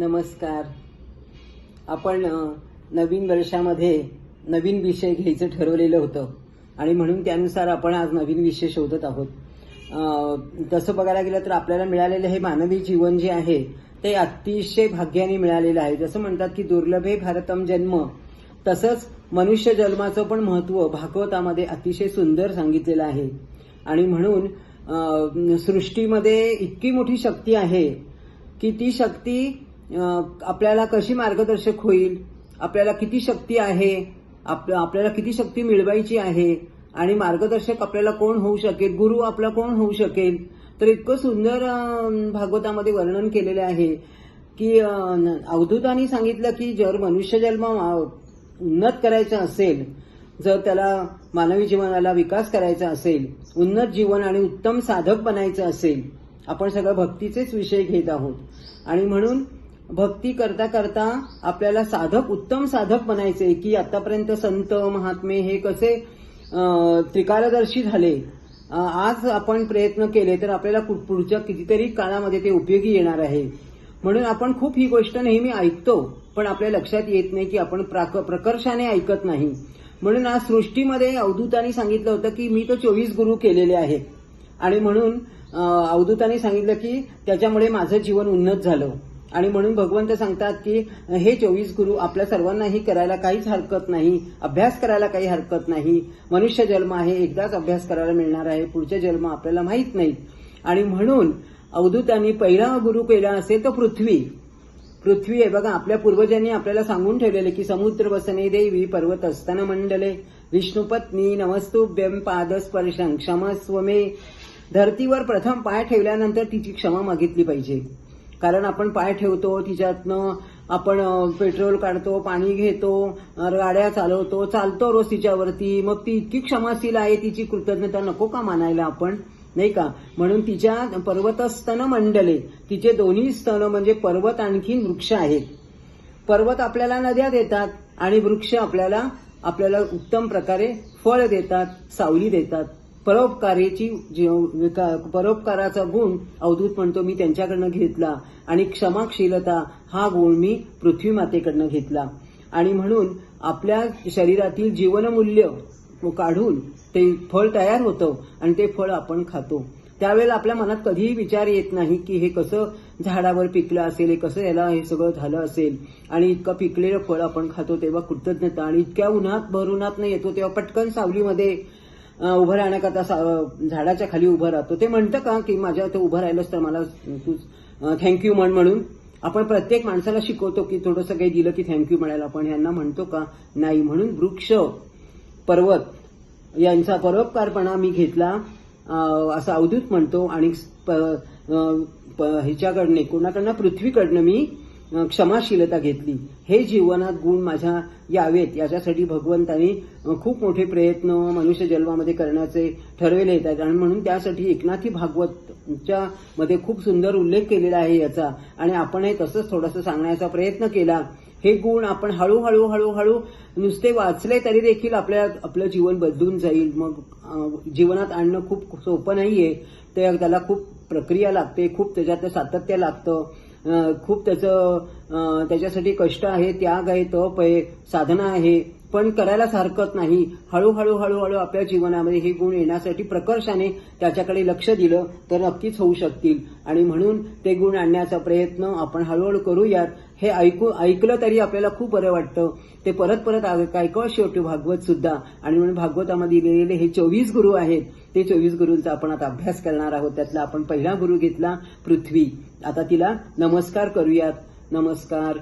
नमस्कार. आपण नवीन वर्षामध्ये नवीन विषय घ्यायचं ठरवलेलं होतं आणि म्हणून त्यानुसार आपण आज नवीन विषय शोधत आहोत. तसं बघायला गेलं तर आपल्याला मिळालेलं हे मानवी जीवन जे आहे ते अतिशय भाग्याने मिळालेलं आहे. जसं म्हणतात की दुर्लभे भारतम जन्म तसंच मनुष्य जन्माचं पण महत्त्व भागवतामध्ये अतिशय सुंदर सांगितलेलं आहे. आणि म्हणून सृष्टीमध्ये इतकी मोठी शक्ती आहे की ती शक्ती आपल्याला कशी मार्गदर्शक होईल? आपल्याला किती शक्ती आहे? आप- आपल्याला किती शक्ती मिळवायची आहे? आणि मार्गदर्शक आपल्याला कोण होऊ शकेल? गुरु आपला कोण होऊ शकेल? तर इतकं सुंदर भागवतामध्ये वर्णन केलेलं आहे की अवधूतांनी सांगितलं की जर मनुष्य जन्म उन्नत करायचा असेल जर त्याला मानवी जीवनाला विकास करायचा असेल उन्नत जीवन आणि उत्तम साधक बनायचं असेल आपण सगळं भक्तीचेच विषय घेत आहोत. आणि म्हणून भक्ती करता करता आपल्याला साधक उत्तम साधक बनायचे की आतापर्यंत संत महात्मे हे कसे त्रिकालदर्शी झाले. आज आपण प्रयत्न केले तर आपल्याला पुढच्या कितीतरी काळामध्ये ते उपयोगी येणार आहे. म्हणून आपण खूप ही गोष्ट नेहमी ऐकतो पण आपल्या लक्षात येत नाही की आपण प्राक- प्रकर्षाने ऐकत नाही. म्हणून आज सृष्टीमध्ये अवधूतांनी सांगितलं होतं की मी तो चोवीस गुरु केलेले आहेत. आणि म्हणून अवधूतांनी सांगितलं की त्याच्यामुळे माझं जीवन उन्नत झालं. आणि म्हणून भगवंत सांगतात की हे चोवीस गुरु आपल्या सर्वांनाही करायला काहीच हरकत नाही अभ्यास करायला काही हरकत नाही. मनुष्य जन्म आहे एकदाच अभ्यास करायला मिळणार आहे पुढचे जन्म आपल्याला माहीत नाहीत. आणि म्हणून अवधूतांनी पहिला गुरु केला असेल तर पृथ्वी. पृथ्वी आहे बघा आपल्या पूर्वजांनी आपल्याला सांगून ठेवलेले की समुद्र वसने देवी पर्वत असताना मंडले विष्णुपत्नी नमस्तुभ्यम पादस्पर्शं क्षमस्व मे. धरतीवर प्रथम पाय ठेवल्यानंतर तिची क्षमा मागितली पाहिजे. कारण आपण पाय ठेवतो तिच्यातनं आपण पेट्रोल काढतो पाणी घेतो गाड्या चालवतो चालतो रोज तिच्यावरती. मग ती इतकी क्षमाशील आहे तिची कृतज्ञता नको का मानायला आपण? नाही का? म्हणून तिच्या पर्वतस्तन मंडले तिचे दोन्ही स्तन म्हणजे पर्वत आणखीन वृक्ष आहेत. पर्वत आपल्याला नद्या देतात आणि वृक्ष आपल्याला आपल्याला उत्तम प्रकारे फळ देतात सावली देतात. परोपकारेची विका- परोपकाराचा गुण अवधूत म्हणतो मी त्यांच्याकडनं घेतला. आणि क्षमाशीलता हा गुण मी पृथ्वी मातेकडनं घेतला. आणि म्हणून आपल्या शरीरातील जीवनमूल्य काढून ते फळ तयार होतं आणि ते फळ आपण खातो. त्यावेळेला आपल्या मनात कधीही विचार येत नाही की हे कसं झाडावर पिकलं असेल हे कसं याला हे सगळं झालं असेल. आणि इतकं पिकलेलं फळ आपण खातो तेव्हा कृतज्ञता आणि इतक्या उन्हात भर उन्हात नाही येतो तेव्हा पटकन सावलीमध्ये उभं राहण्याकरता सा- झाडाच्या खाली उभं राहतो. ते म्हणतं का की माझ्या ते उभं राहिलंच तर मला तू थँक्यू म्हण म्हणून. आपण प्रत्येक माणसाला शिकवतो की थोडंसं काही दिलं की थँक्यू म्हणायला पण यांना म्हणतो का नाही म्हणून वृक्ष पर्वत यांचा परोपकारपणा मी घेतला. असं अवधूत म्हणतो आणि प- प- ह्याच्याकडनं कोणाकडनं पृथ्वीकडनं मी क्षमाशीलता घेतली. हे जीवनात गुण माझ्या यावेत. याच्यासाठी भगवंतांनी खूप मोठे प्रयत्न मनुष्य जन्मामध्ये करण्याचे ठरवले आहेत. आणि म्हणून त्यासाठी एकनाथी भागवतच्या मध्ये खूप सुंदर उल्लेख केलेला आहे याचा. आणि आपणही तसंच थोडंसं सांगण्याचा प्रयत्न केला. हे गुण आपण हळूहळू हळूहळू नुसते वाचले तरी देखील आपल्या आपलं जीवन बदलून जाईल. मग जीवनात आणणं खूप सोपं नाहीये. ते त्याला खूप प्रक्रिया लागते खूप त्याच्यात सातत्य लागतं. खूप त्याचं त्याच्यासाठी कष्ट आहे त्याग आहे तप आहे साधना आहे. पण करायलाच हरकत नाही. हळूहळू हळूहळू आपल्या जीवनामध्ये हे गुण येण्यासाठी प्रकर्षाने त्याच्याकडे लक्ष दिलं तर नक्कीच होऊ शकतील. आणि म्हणून ते गुण आणण्याचा प्रयत्न आपण हळूहळू करूयात. हे ऐकू ऐकलं तरी आपल्याला खूप बरं वाटतं. ते परत परत ऐकावं शेवटी भागवत सुद्धा. आणि म्हणून भागवतामध्ये दिलेले हे चोवीस गुरु आहेत. ते चोवीस गुरूंचा आपण आता अभ्यास करणार आहोत. त्यातला आपण पहिला गुरु घेतला पृथ्वी. आता तिला नमस्कार करूयात. नमस्कार.